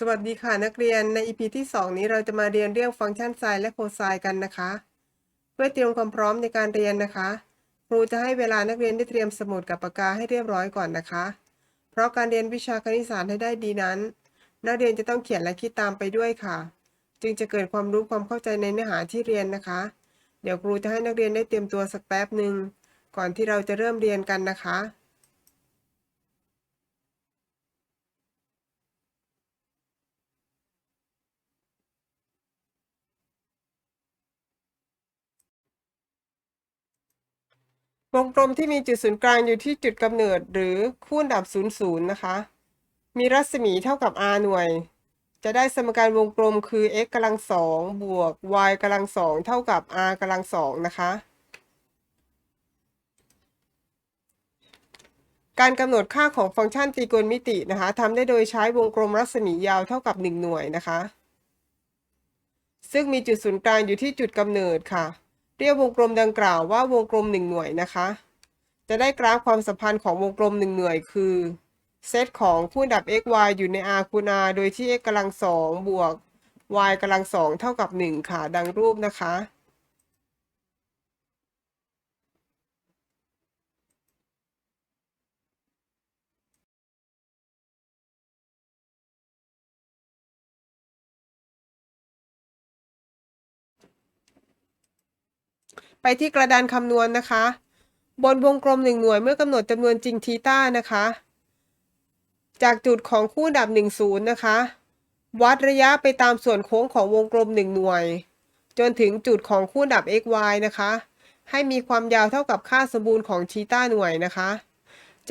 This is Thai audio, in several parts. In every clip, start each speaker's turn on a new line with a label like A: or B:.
A: สวัสดีค่ะนักเรียนใน EP ที่ 2 นี้เราจะมาเรียนเรื่องฟังก์ชันไซน์และโคไซน์กันนะคะ เพื่อเตรียมความพร้อมในการเรียนนะคะ ครูจะให้เวลานักเรียนได้เตรียมสมุดกับปากกาให้เรียบร้อยก่อนนะคะ เพราะการเรียนวิชาคณิตศาสตร์ให้ได้ดีนั้น นักเรียนจะต้องเขียนและคิดตามไปด้วยค่ะ จึงจะเกิดความรู้ความเข้าใจในเนื้อหาที่เรียนนะคะ เดี๋ยวครูจะให้นักเรียนได้เตรียมตัวสักแป๊บหนึ่งก่อนที่เราจะเริ่มเรียนกันนะคะ วงกลมที่มีจุดศูนย์กลางอยู่ที่จุดกำเนิดหรือคูณดับ00นะคะ มีรัศมีเท่ากับ r หน่วย จะได้สมการวงกลมคือ x กำลังสองบวก y กำลังสองเท่ากับ r กำลังสองนะคะ การกำหนดค่าของฟังก์ชันตรีโกณมิตินะคะทำได้โดยใช้วงกลมรัศมียาวเท่ากับ 1 หน่วยนะคะ ซึ่งมีจุดศูนย์กลางอยู่ที่จุดกำเนิดค่ะ เรียกวงกลมดังกล่าวว่าวงกลมหนึ่งหน่วยนะคะ จะได้กราฟความสัมพันธ์ของวงกลมหนึ่งหน่วยคือเซตของคู่ดับ x y อยู่ใน r คูณ r โดยที่ x กำลังสองบวก y กำลังสองเท่ากับ 1 ค่ะ ดังรูปนะคะ ไปที่กระดานคำนวณนะคะ บนวงกลม1หน่วยเมื่อกำหนดจำนวนจริงทีต้านะคะ จากจุดของคู่ดับ1 0นะคะ วัดระยะไปตามส่วนโค้งของวงกลม1หน่วย จนถึงจุดของคู่ดับ x y นะคะ ให้มีความยาวเท่ากับค่าสมบูรณ์ของทีต้าหน่วยนะคะ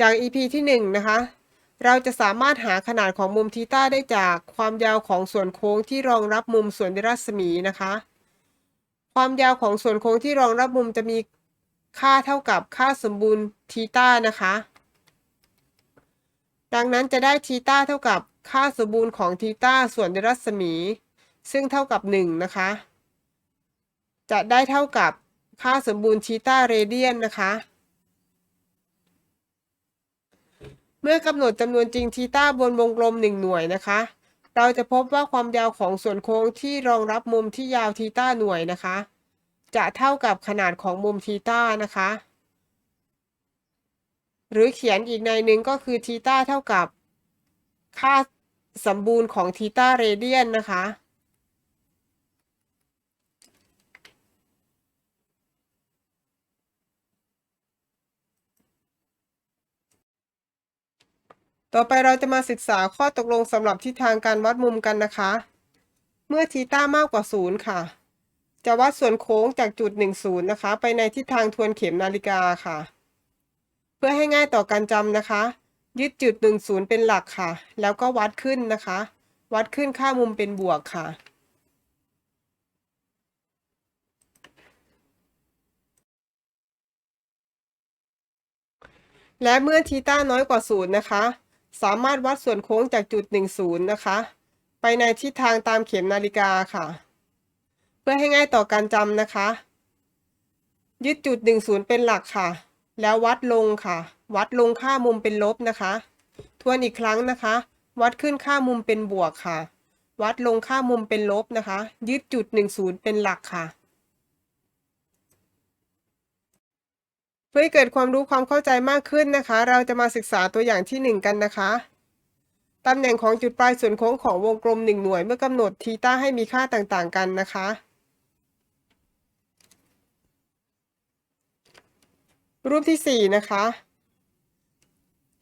A: จาก EP ที่1นะคะเราจะสามารถหาขนาดของมุมทีต้าได้จากความยาวของส่วนโค้งที่รองรับมุมส่วนในรัศมีนะคะ ความยาวของส่วนโค้งที่รองรับมุมจะมีค่าเท่ากับค่าสมบูรณ์ทีต้านะคะ ดังนั้นจะได้ทีต้าเท่ากับค่าสมบูรณ์ของทีต้าส่วนในรัศมี ซึ่งเท่ากับ 1 นะคะ จะได้เท่ากับค่าสมบูรณ์ทีต้าเรเดียนนะคะ เมื่อกำหนดจำนวนจริงทีต้าบนวงกลม 1 หน่วยนะคะ เราจะพบว่าความยาวของส่วนโค้งที่รองรับมุมที่ยาวทีต้าหน่วยนะคะ จะเท่ากับขนาดของมุมทีต้านะคะ หรือเขียนอีกในหนึ่งก็คือทีต้าเท่ากับ ค่าสมบูรณ์ของทีต้าเรเดียนนะคะ ต่อไปเราจะมาศึกษาข้อตกลงสำหรับทิศทางการวัดมุมกันนะคะ เมื่อทีต้ามากกว่า 0 ค่ะ จะวัดส่วนโค้งจากจุด 10 นะคะ ไปในทิศทางทวนเข็มนาฬิกาค่ะ เพื่อให้ง่ายต่อการจำนะคะ ยึดจุด 10 เป็นหลักค่ะ แล้วก็วัดขึ้นนะคะ วัดขึ้นค่ามุมเป็นบวกค่ะและเมื่อทีต้าน้อยกว่า0นะคะ สามารถวัดส่วนโค้งจากจุด 10 นะคะ ไปในทิศทางตามเข็มนาฬิกาค่ะ เพื่อให้ง่ายต่อการจำนะคะ ยึดจุด 10 เป็นหลักค่ะ แล้ววัดลงค่ะ วัดลงค่ามุมเป็นลบนะคะ ทวนอีกครั้งนะคะ วัดขึ้นค่ามุมเป็นบวกค่ะ วัดลงค่ามุมเป็นลบนะคะ ยึดจุด 10 เป็นหลักค่ะ เพื่อให้เกิดความรู้ความเข้าใจมากขึ้นนะคะ เราจะมาศึกษาตัวอย่างที่ 1 กันนะคะตำแหน่งของจุดปลายส่วนโค้งของวงกลม 1 หน่วยเมื่อกำหนดทีต้าให้มีค่าต่างๆกันนะคะ รูปที่ 4 นะคะ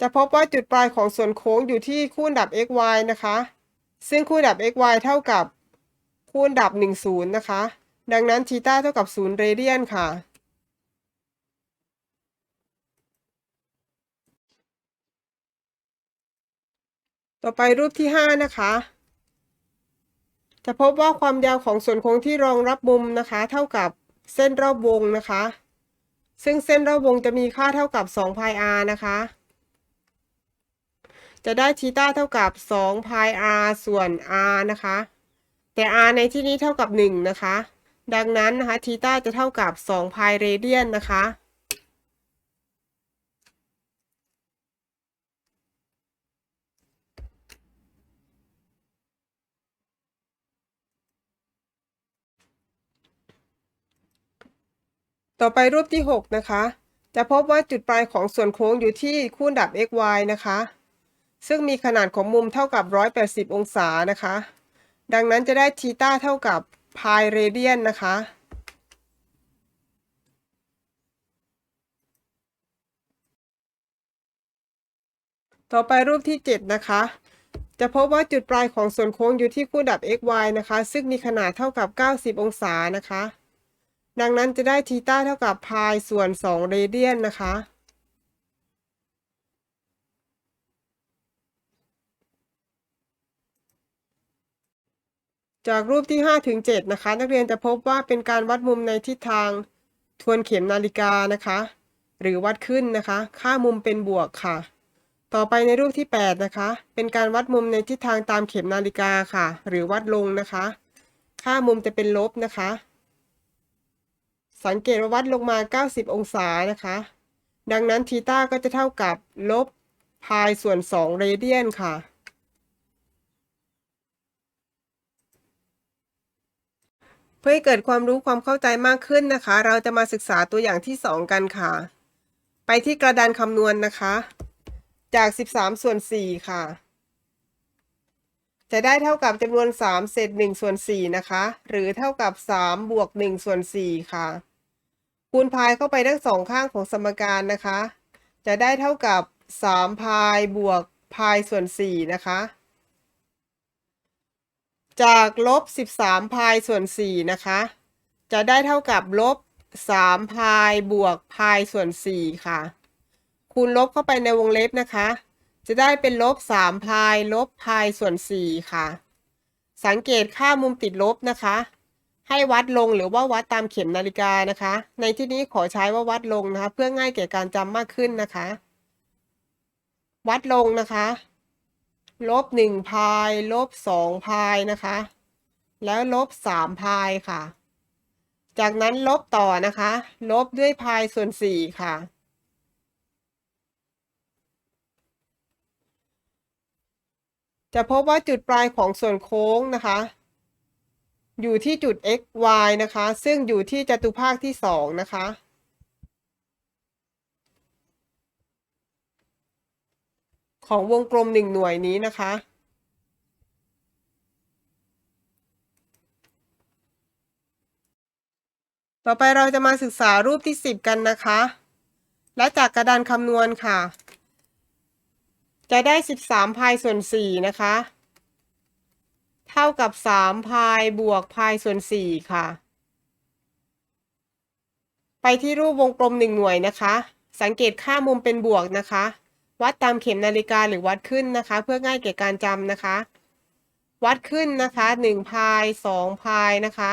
A: จะพบว่าจุดปลายของส่วนโค้งอยู่ที่คูณดับ x y นะคะ ซึ่งคูณดับ x y เท่ากับคูณดับ 10 นะคะ ดังนั้นทีต้าเท่ากับ 0 เรเดียนค่ะ ต่อไปรูปที่ 5 นะคะ จะพบว่าความยาวของส่วนโค้งที่รองรับมุมนะคะ เท่ากับเส้นรอบวงนะคะ ซึ่งเส้นรอบวงจะมีค่าเท่ากับ2 pi r นะคะ จะได้ทีต้าเท่ากับ2 pi r ส่วน r นะคะ แต่ r ในที่นี้เท่ากับ 1 นะคะ ดังนั้นนะคะทีต้าจะเท่ากับ2 pi เรเดียนนะคะ ต่อไปรูปที่ 6 นะคะ จะพบว่าจุดปลายของส่วนโค้งอยู่ที่คูณดับ xy นะคะ ซึ่งมีขนาดของมุมเท่ากับ 180 องศานะคะ ดังนั้นจะได้ทีต้าเท่ากับพายเรเดียนนะคะ ต่อไปรูปที่ 7 นะคะ จะพบว่าจุดปลายของส่วนโค้งอยู่ที่คู่ดับ xy นะคะ ซึ่งมีขนาดเท่ากับ 90 องศานะคะ ดังนั้นจะได้ทีต้าเท่ากับพายส่วน 2 เรเดียนนะคะ จากรูปที่ 5 ถึง 7 นะคะ นักเรียนจะพบว่าเป็นการวัดมุมในทิศทางทวนเข็มนาฬิกานะคะ หรือวัดขึ้นนะคะ ค่ามุมเป็นบวกค่ะ ต่อไปในรูปที่ 8 นะคะ เป็นการวัดมุมในทิศทางตามเข็มนาฬิกาค่ะ หรือวัดลงนะคะ ค่ามุมจะเป็นลบนะคะ สังเกตว่าวัดลงมา 90 องศานะคะ ดังนั้นทีต้าก็จะเท่ากับลบพายส่วน 2 เรเดียนค่ะ เพื่อให้เกิดความรู้ความเข้าใจมากขึ้นนะคะ เราจะมาศึกษาตัวอย่างที่ 2 กันค่ะ ไปที่กระดานคำนวณนนะคะ จาก 13 ส่วน 4 ค่ะ จะได้เท่ากับจำนวน 3 เศษ1ส่วน4นะคะ หรือเท่ากับ 3 บวก1ส่วน4ค่ะ คูณพายเข้าไปทั้งสองข้างของสมการนะคะ จะได้เท่ากับ 3 พายบวกพายส่วน4นะคะ จากลบ 13 พายส่วน4นะคะ จะได้เท่ากับลบ 3 พายบวกพายส่วน4ค่ะ คูณลบเข้าไปในวงเล็บนะคะ จะได้เป็นลบ3พายลบพายส่วน 4 ค่ะ สังเกตค่ามุมติดลบนะคะ ให้วัดลงหรือว่าวัดตามเข็มนาฬิกานะคะ ในที่นี้ขอใช้ว่าวัดลงนะคะ เพื่อง่ายแก่การจำมากขึ้นนะคะ วัดลงนะคะลบ1พายลบ2พายนะคะ แล้วลบ3พายค่ะ จากนั้นลบต่อนะคะ ลบด้วยพายส่วน 4 ค่ะ จะพบว่าจุดปลายของส่วนโค้งนะคะ อยู่ที่จุด x y นะคะ ซึ่งอยู่ที่จัตุภาคที่2นะคะ ของวงกลม1หน่วยนี้นะคะต่อไปเราจะมาศึกษารูปที่ 10 กันนะคะ และจากกระดานคำนวณค่ะ จะได้13พายส่วน4นะคะ เท่ากับ3พายบวกพายส่วน4ค่ะ ไปที่รูปวงกลม1หน่วยนะคะ สังเกตค่ามุมเป็นบวกนะคะ วัดตามเข็มนาฬิกาหรือวัดขึ้นนะคะ เพื่อง่ายแก่การจำนะคะ วัดขึ้นนะคะ1พาย2พายนะคะ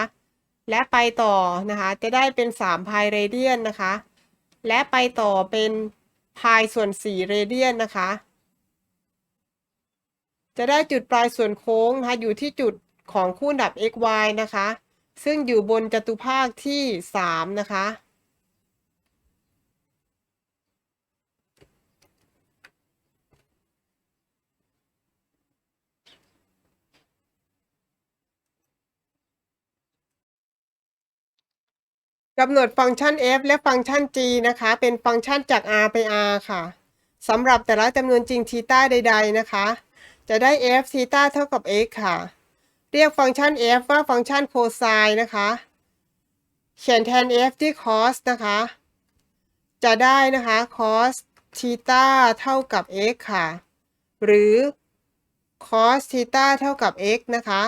A: และไปต่อนะคะ จะได้เป็น3พายเรเดียนนะคะ และไปต่อเป็นพายส่วน4เรเดียนนะคะ จะได้จุดปลายส่วนโค้งนะคะอยู่ที่จุดของคู่ดับ xy นะคะ ซึ่งอยู่บนจตุภาคที่ 3 นะคะ กำหนดฟังก์ชัน f และฟังก์ชัน g นะคะ เป็นฟังก์ชันจาก r ไป r ค่ะสำหรับแต่ละจำนวนจริงทีต้าใด ๆ นะคะ จะได้ f ทีตาเท่ากับ x ค่ะ เรียกฟังก์ชัน f ว่าฟังก์ชันโคไซน์นะคะ เขียนแทน f ที่ cos นะคะ จะได้นะคะ cos ทีตาเท่ากับ x ค่ะ หรือ cos ทีตาเท่ากับ x นะคะ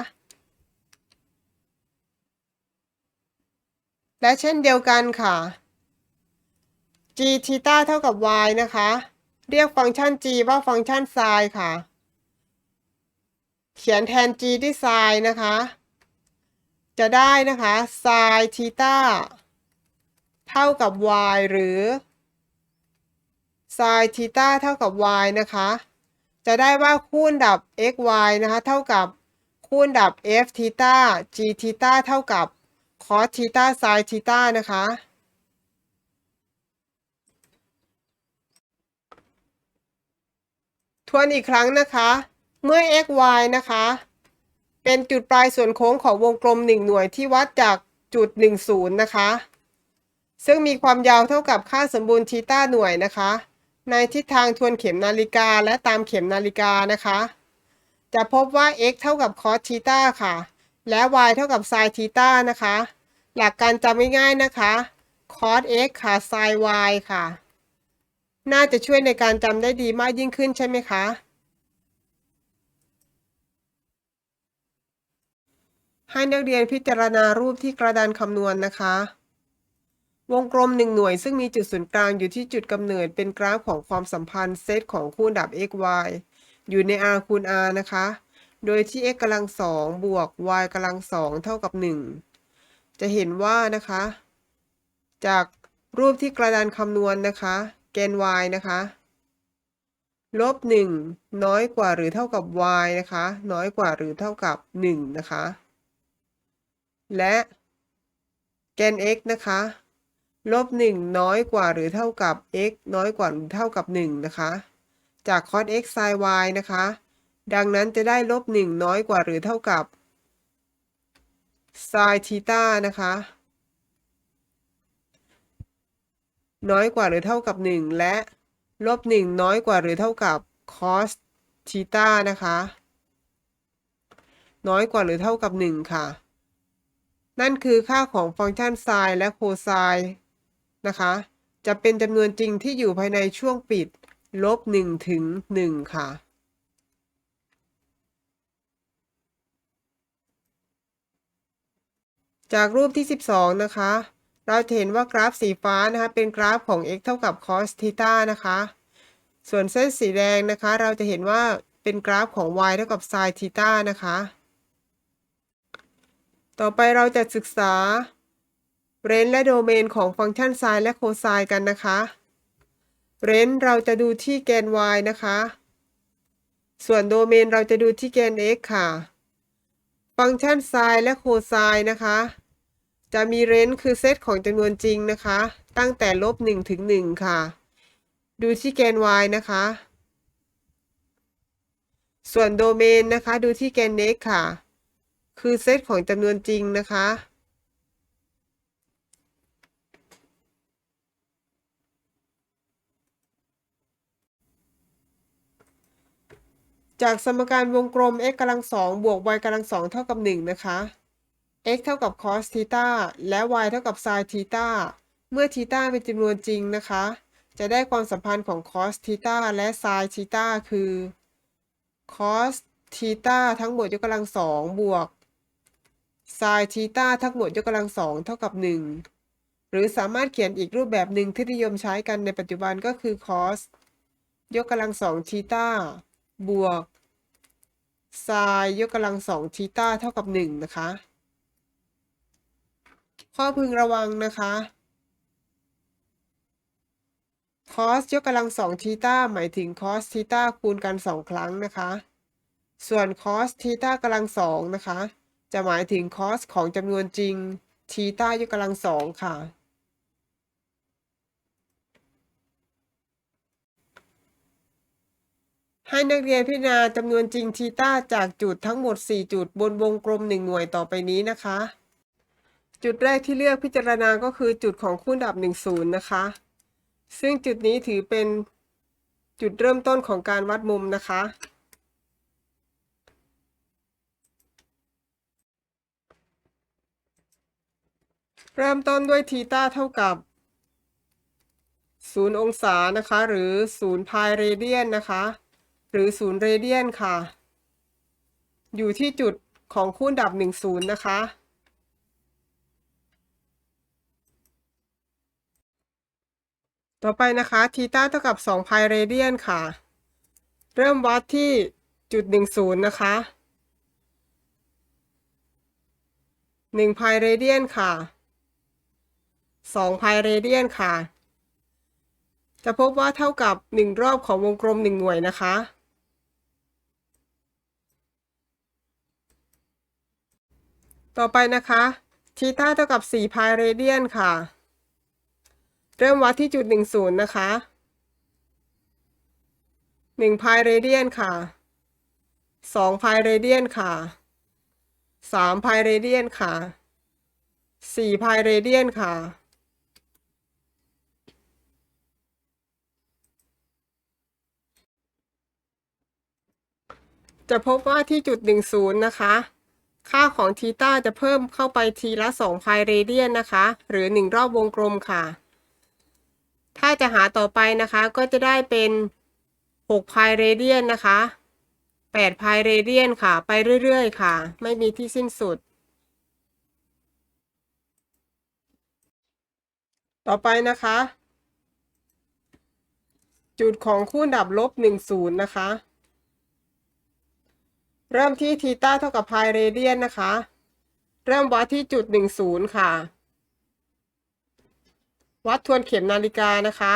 A: และเช่นเดียวกันค่ะ g ทีตาเท่ากับ y นะคะ เรียกฟังก์ชัน g ว่าฟังก์ชันไซน์ค่ะ เขียนแทน g ที่ไซน์นะคะ จะได้นะคะไซน์ทีตาเท่ากับ y หรือไซน์ทีตาเท่ากับ y นะคะ จะได้ว่าคูณดับ x y นะคะเท่ากับคูณดับ f ทีตา g ทีตาเท่ากับ cos ทีตา sin ทีตานะคะทวนอีกครั้งนะคะ เมื่อ x y นะคะ เป็นจุดปลายส่วนโค้งของวงกลม 1 หน่วยที่วัดจากจุด 1 0 นะคะ ซึ่งมีความยาวเท่ากับค่าสมบูรณ์ทีต้าหน่วยนะคะ ในทิศทางทวนเข็มนาฬิกาและตามเข็มนาฬิกานะคะ จะพบว่า x เท่ากับ cos ทีต้าค่ะ และ y เท่ากับ sin ทีต้านะคะ หลักการจำง่ายๆนะคะ cos x ค่ะ sin y ค่ะ น่าจะช่วยในการจำได้ดีมากยิ่งขึ้นใช่ไหมคะ ให้นักเรียนพิจารณารูปที่กระดานคำนวณนะคะ วงกลม1หน่วยซึ่งมีจุดศูนย์กลางอยู่ที่จุดกำเนิดเป็นกราฟของความสัมพันธ์เซตของคู่ดับ x y อยู่ใน r คูณ r นะคะ โดยที่ x กำลังสองบวก y กำลังสองเท่ากับ 1 จะเห็นว่านะคะ จากรูปที่กระดานคำนวณนะคะ แกน y นะคะลบ 1 น้อยกว่าหรือเท่ากับ y นะคะ น้อยกว่าหรือเท่ากับ 1 นะคะ และแกน x นะคะลบ1น้อยกว่าหรือเท่ากับ x น้อยกว่าหรือเท่ากับ 1 นะคะ จาก cos x sin y นะคะ ดังนั้นจะได้ลบ1น้อยกว่าหรือเท่ากับ sin ทีต้านะคะ น้อยกว่าหรือเท่ากับ 1 และลบ1น้อยกว่าหรือเท่ากับ cos ทีต้านะคะ น้อยกว่าหรือเท่ากับ 1 ค่ะ นั่นคือค่าของฟังก์ชัน sin และ cos นะคะ จะเป็นจำนวนจริงที่อยู่ภายในช่วงปิดลบ1ถึง1ค่ะ จากรูปที่ 12 นะคะ เราจะเห็นว่ากราฟสีฟ้านะคะ เป็นกราฟของ x เท่ากับ cos ทีต้านะคะ ส่วนเส้นสีแดงนะคะ เราจะเห็นว่าเป็นกราฟของ y เท่ากับ sin ทีต้านะคะ ต่อไปเราจะศึกษาเรนและโดเมนของฟังก์ชัน sin และ cos กันนะคะเรนเราจะดูที่แกน y นะคะ ส่วนโดเมนเราจะดูที่แกน x ค่ะ ฟังก์ชัน sin และ cos นะคะ จะมีเรนคือเซตของจำนวนจริงนะคะ ตั้งแต่ลบ1ถึง1ค่ะ ดูที่แกน y นะคะ ส่วนโดเมนนะคะ ดูที่แกน x ค่ะ คือเซตของจำนวนจริงนะคะ จากสมการวงกลม x กำลังสองบวก y กำลังสองเท่ากับ 1 นะคะ x เท่ากับ cos ทีตาและ y เท่ากับ sin ทีตาเมื่อทีตาเป็นจำนวนจริงนะคะ จะได้ความสัมพันธ์ของ cos ทีตาและ sin ทีตาคือ cos ทีตาทั้งหมดยกกำลังสองบวก sin ทีต้าทั้งหมดยกกำลังสองเท่ากับ 1 หรือสามารถเขียนอีกรูปแบบหนึ่งที่นิยมใช้กันในปัจจุบันก็คือ cos ยกกำลังสองทีต้าบวก sin ยกกำลังสองทีต้าเท่ากับ 1 นะคะ ข้อพึงระวังนะคะ cos ยกกำลังสองทีต้าหมายถึง cos ทีต้าคูณกันสองครั้งนะคะ ส่วน cos ทีต้ากำลังสองนะคะ จะหมายถึง cos ของจำนวนจริงทีต้ายกกำลังสองค่ะ ให้นักเรียนพิจารณาจำนวนจริงทีต้าจากจุดทั้งหมด 4 จุดบนวงกลม 1 หน่วยต่อไปนี้นะคะ จุดแรกที่เลือกพิจารณาก็คือจุดของคู่ดับ 1 0 นะคะ ซึ่งจุดนี้ถือเป็นจุดเริ่มต้นของการวัดมุมนะคะ เริ่มต้นด้วยทีต้าเท่ากับ 0 องศานะคะ หรือ 0 พายเรเดียนนะคะ หรือ 0 เรเดียนค่ะ อยู่ที่จุดของคูณดับ 1 0 นะคะ ต่อไปนะคะทีต้าเท่ากับ 2 พายเรเดียนค่ะ เริ่มวัดที่จุด 1 0 นะคะ 1 พายเรเดียนค่ะ 2พายเรเดียนค่ะ จะพบว่าเท่ากับ 1 รอบของวงกลม 1 หน่วยนะคะ ต่อไปนะคะทีต้าเท่ากับ4พายเรเดียนค่ะ เริ่มวัดที่จุด 10 นะคะ1พายเรเดียนค่ะ2พายเรเดียนค่ะ3พายเรเดียนค่ะ4พายเรเดียนค่ะ จะพบว่าที่จุด 10 นะคะ ค่าของทีต้าจะเพิ่มเข้าไปทีละ 2 พายเรเดียนนะคะ หรือ 1 รอบวงกลมค่ะ ถ้าจะหาต่อไปนะคะก็จะได้เป็น6พายเรเดียนนะคะ8พายเรเดียนค่ะ ไปเรื่อยๆ ค่ะ ไม่มีที่สิ้นสุด ต่อไปนะคะ จุดของคู่ดับลบ 10 นะคะ เริ่มที่ทีต้าเท่ากับพายเรเดียนนะคะ เริ่มวัดที่จุด10ค่ะ วัดทวนเข็มนาฬิกานะคะ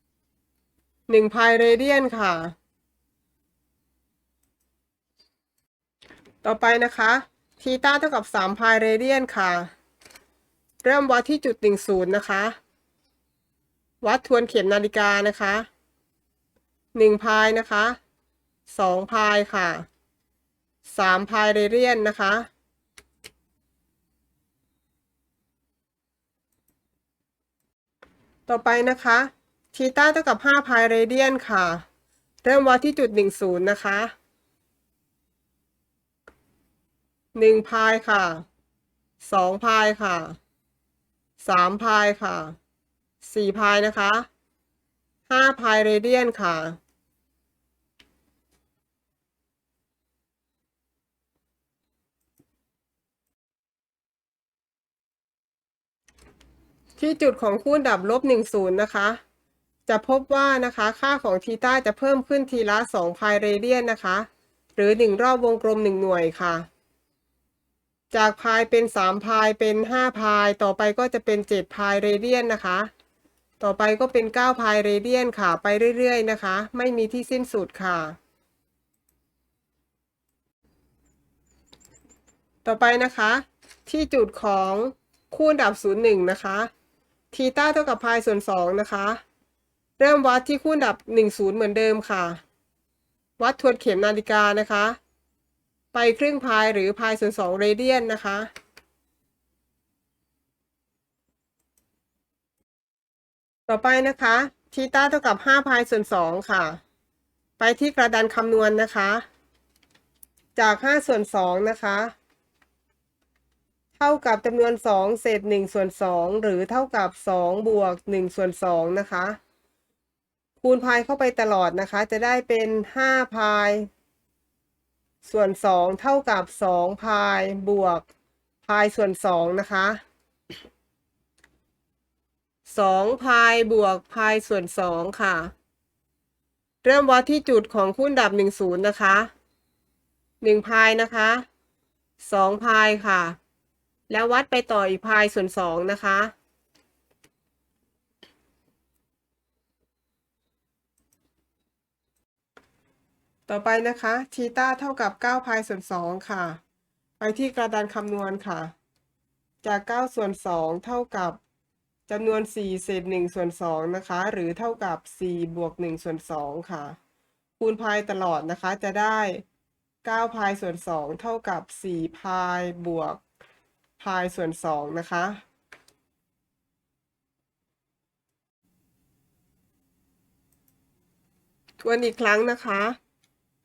A: 1พายเรเดียนค่ะ ต่อไปนะคะทีต้าเท่ากับ3พายเรเดียนค่ะ เริ่มวัดที่จุด10นะคะ วัดทวนเข็มนาฬิกานะคะ1พายนะคะ 2พายค่ะ3พายเรเดียนนะคะต่อไปนะคะทีต้าเท่ากับ 5 พายเรเดียนค่ะ เริ่มวัดที่จุด 10 นะคะ 1 พายค่ะ 2 พายค่ะ 3 พายค่ะ 4 พายนะคะ 5 พายเรเดียนค่ะ ที่จุดของคูณดับลบ10 นะคะ จะพบว่านะคะ ค่าของทีต้าจะเพิ่มขึ้นทีละ 2 พายเรเดียนนะคะ หรือ 1 รอบวงกลม 1 หน่วยค่ะ จากพายเป็น 3 พายเป็น 5 พาย ต่อไปก็จะเป็น 7 พายเรเดียนนะคะ ต่อไปก็เป็น 9 พายเรเดียนค่ะ ไปเรื่อยๆนะคะ ไม่มีที่สิ้นสุดค่ะต่อไปนะคะ ที่จุดของคูณดับ 01 นะคะ ทีต้าเท่ากับพายส่วน2นะคะ เริ่มวัดที่คูณดับ10เหมือนเดิมค่ะ วัดทวนเข็มนาฬิกานะคะ ไปครึ่งพายหรือพายส่วน2เรเดียนนะคะต่อไปนะคะทีต้าเท่ากับ5พายส่วน2ค่ะ ไปที่กระดานคำนวณนนะคะ จาก5ส่วน2นะคะ เท่ากับจำนวน 2 เศษ1ส่วน 2 หรือเท่ากับ 2 บวก1ส่วน2นะคะ คูณพายเข้าไปตลอดนะคะ จะได้เป็น5พาย ส่วน 2 เท่ากับ 2 พายบวกพายส่วน 2 นะคะ 2 พายบวกพายส่วน 2 ค่ะ เริ่มวัดที่จุดของคูณดับ 10 นะคะ 1 พายนะคะ 2 พายค่ะ แล้ววัดไปต่ออีกพายส่วน2นะคะ ต่อไปนะคะทีต้าเท่ากับ9พายส่วน2ค่ะ ไปที่กระดานคำนวณค่ะ จาก 9 ส่วน 2 เท่ากับจำนวน 4 เศษ1ส่วน2นะคะ หรือเท่ากับ 4 บวก1ส่วน2ค่ะ คูณพายตลอดนะคะจะได้ 9 พายส่วน 2 เท่ากับ 4 พายบวก พายส่วน2นะคะ ทวนอีกครั้งนะคะ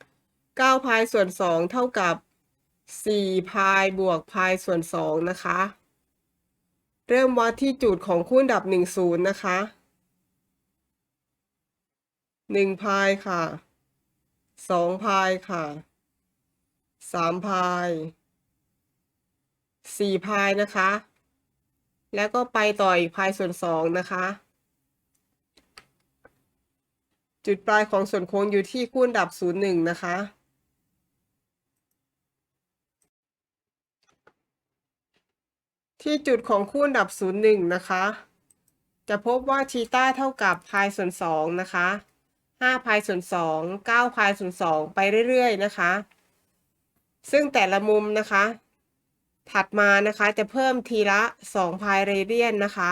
A: 9พายส่วน2เท่ากับ4พายบวกพายส่วน2นะคะ เริ่มวัดที่จุดของคูณดับ10นะคะ1พายค่ะ2พายค่ะ3พาย 4พายนะคะ แล้วก็ไปต่ออีกพายส่วน2นะคะ จุดปลายของส่วนโค้งอยู่ที่คูณดับ01นย์หนึ่งนะคะ ที่จุดของคูณดับ01นย์หนึ่งนะคะ จะพบว่าทีต้าเท่ากับพายส่วน2นะคะ5พายส่วน2 9พายส่วน2ไปเรื่อยๆนะคะ ซึ่งแต่ละมุมนะคะ ถัดมานะคะจะเพิ่มทีละ2พายเรเดียนนะคะ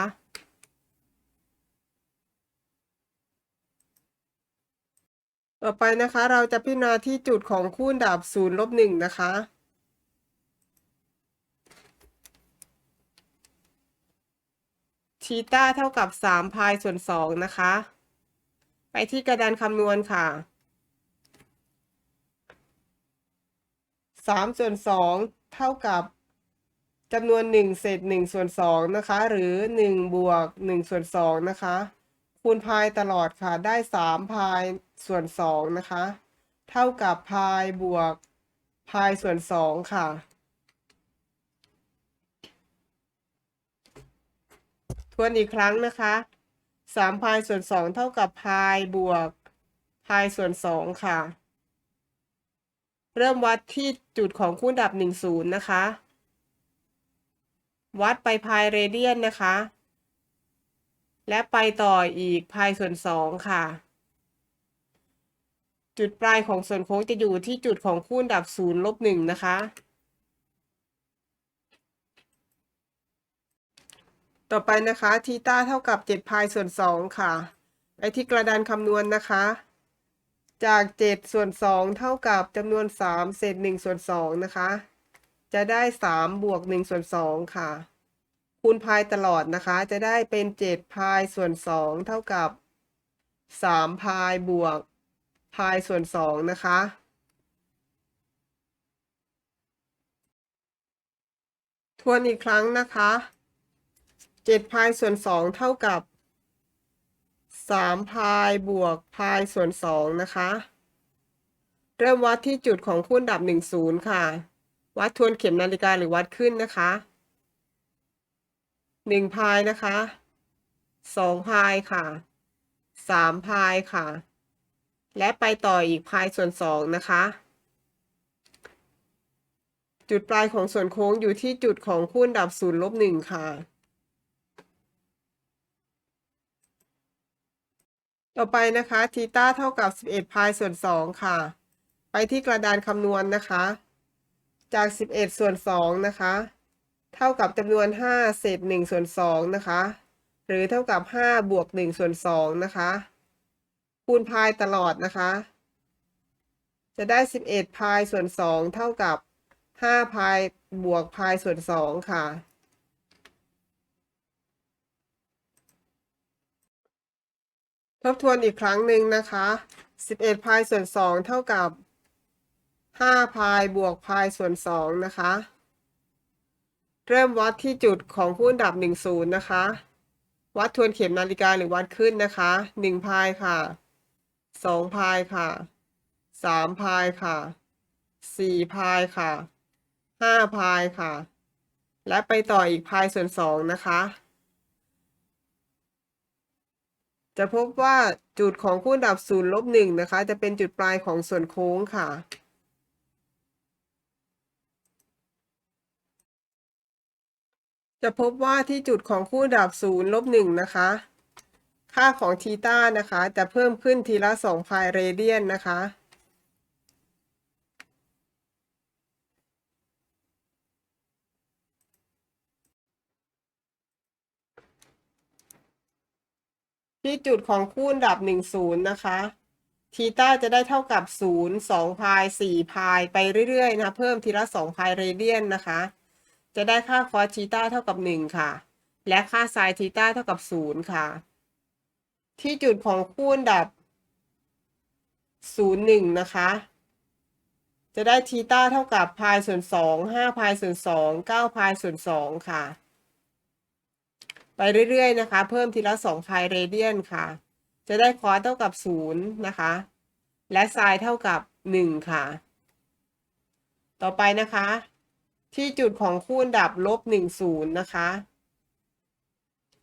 A: ต่อไปนะคะเราจะพิจารณาที่จุดของคูณดับ0ลบ1นะคะทีต้าเท่ากับ3พายส่วน2นะคะ ไปที่กระดานคำนวณค่ะสามส่วนสองเท่ากับ จำนวนหนึ่งเศษหนึ่งส่วนสองนะคะ หรือหนึ่งบวกหนึ่งส่วนสองนะคะ คูณพายตลอดค่ะ ได้สามพายส่วนสองนะคะ เท่ากับพายบวกพายส่วนสองค่ะ ทวนอีกครั้งนะคะสามพายส่วนสองเท่ากับพายบวกพายส่วนสองค่ะ เริ่มวัดที่จุดของคู่ดับหนึ่งศูนย์นะคะ วัดไปพายเรเดียนนะคะ และไปต่ออีกพายส่วนสองค่ะ จุดปลายของส่วนโค้งจะอยู่ที่จุดของคู่ดับศูนย์ลบหนึ่งนะคะ ต่อไปนะคะทีต้าเท่ากับเจ็ดพายส่วนสองค่ะไปที่กระดานคำนวณนะคะ จากเจ็ดส่วนสองเท่ากับจำนวนสามเศษหนึ่งส่วนสองนะคะ จะได้สามบวกหนึ่งส่วนสองค่ะ คูณพายตลอดนะคะ จะได้เป็นเจ็ดพายส่วนสองเท่ากับสามพายบวกพายส่วนสองนะคะทวนอีกครั้งนะคะเจ็ดพายส่วนสองเท่ากับสามพายบวกพายส่วนสองนะคะ เริ่มวัดที่จุดของคู่ดับหนึ่งศูนย์ค่ะ วัดทวนเข็มนาฬิกาหรือวัดขึ้นนะคะหนึ่งพายนะคะสองพายค่ะสามพายค่ะ และไปต่ออีกพายส่วนสองนะคะ จุดปลายของส่วนโค้งอยู่ที่จุดของคู่ดับศูนย์ลบหนึ่งค่ะ ต่อไปนะคะทีต้าเท่ากับ 11พายส่วน2ค่ะ ไปที่กระดานคำนวณนะคะ จาก 11 ส่วน 2 นะคะ เท่ากับจำนวน 5 เศษ 1 ส่วน 2 นะคะ หรือเท่ากับ 5 บวก 1 ส่วน 2 นะคะ คูณพายตลอดนะคะ จะได้ 11 พายส่วน 2 เท่ากับ 5 พายบวกพายส่วน 2 ค่ะทบทวนอีกครั้งหนึ่งนะคะ 11 พายส่วน 2 เท่ากับ 5พายบวกพายส่วน2นะคะ เริ่มวัดที่จุดของคู่อันดับ 10 นะคะ วัดทวนเข็มนาฬิกาหรือวัดขึ้นนะคะ 1 พายค่ะ 2 พายค่ะ 3 พายค่ะ 4 พายค่ะ 5 พายค่ะ และไปต่ออีกพายส่วน 2 นะคะ จะพบว่าจุดของคู่ดับศูนย์ลบหนึ่งนะคะ จะเป็นจุดปลายของส่วนโค้งค่ะ จะพบว่าที่จุดของคู่ดับศูนย์ลบหนึ่งนะคะ ค่าของทีต้านะคะจะเพิ่มขึ้นทีละสองพายเรเดียนนะคะที่จุดของคู่ดับหนึ่งศูนย์นะคะ ทีต้าจะได้เท่ากับศูนย์สองพายสี่พายไปเรื่อยๆนะ เพิ่มทีละสองพายเรเดียนนะคะ จะได้ค่าคอสทีต้าเท่ากับหนึ่งค่ะ และค่าไซน์ทีต้าเท่ากับศูนย์ค่ะ ที่จุดของคู่อันดับศูนย์หนึ่งนะคะ จะได้ทีต้าเท่ากับพายส่วนสองห้าพายส่วนสองเก้าพายส่วนสองค่ะ ไปเรื่อยๆนะคะ เพิ่มทีละสองพายเรเดียนค่ะ จะได้คอสเท่ากับศูนย์นะคะ และไซน์เท่ากับหนึ่งค่ะ ต่อไปนะคะ ที่จุดของคู่นดับลบหนึ่งศูนย์นะคะ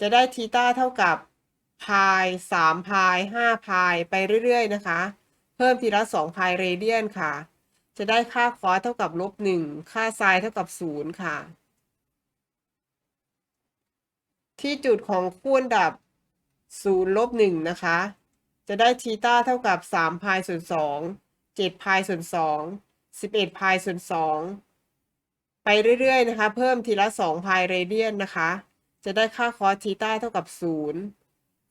A: จะได้ทีต้าเท่ากับพายสามพายห้าพายไปเรื่อย ๆ นะคะ เพิ่มทีละสองพายเรเดียนค่ะ จะได้ค่าคอสเท่ากับลบหนึ่งค่าไซน์เท่ากับศูนย์ค่ะ ที่จุดของคู่นดับศูนย์ลบหนึ่งนะคะ จะได้ทีต้าเท่ากับสามพายส่วนสองเจ็ดพายส่วนสองสิบเอ็ดพายส่วนสอง ไปเรื่อยๆนะคะ เพิ่มทีละสองพายเรเดียนนะคะ จะได้ค่าคอสทีต้าเท่ากับศูนย์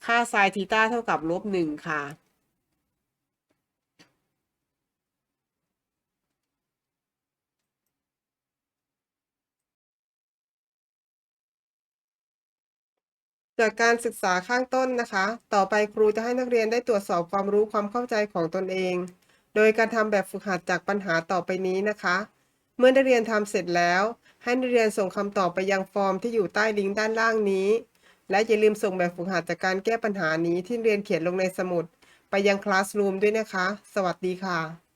A: ค่าไซน์ทีต้าเท่ากับลบหนึ่งค่ะ จากการศึกษาข้างต้นนะคะ ต่อไปครูจะให้นักเรียนได้ตรวจสอบความรู้ความเข้าใจของตนเอง โดยการทำแบบฝึกหัดจากปัญหาต่อไปนี้นะคะ เมื่อนักเรียนทำเสร็จแล้ว ให้นักเรียนส่งคำตอบไปยังฟอร์มที่อยู่ใต้ลิงก์ด้านล่างนี้ และอย่าลืมส่งแบบฝึกหัดจากการแก้ปัญหานี้ที่เรียนเขียนลงในสมุด ไปยังคลาสรูมด้วยนะคะ สวัสดีค่ะ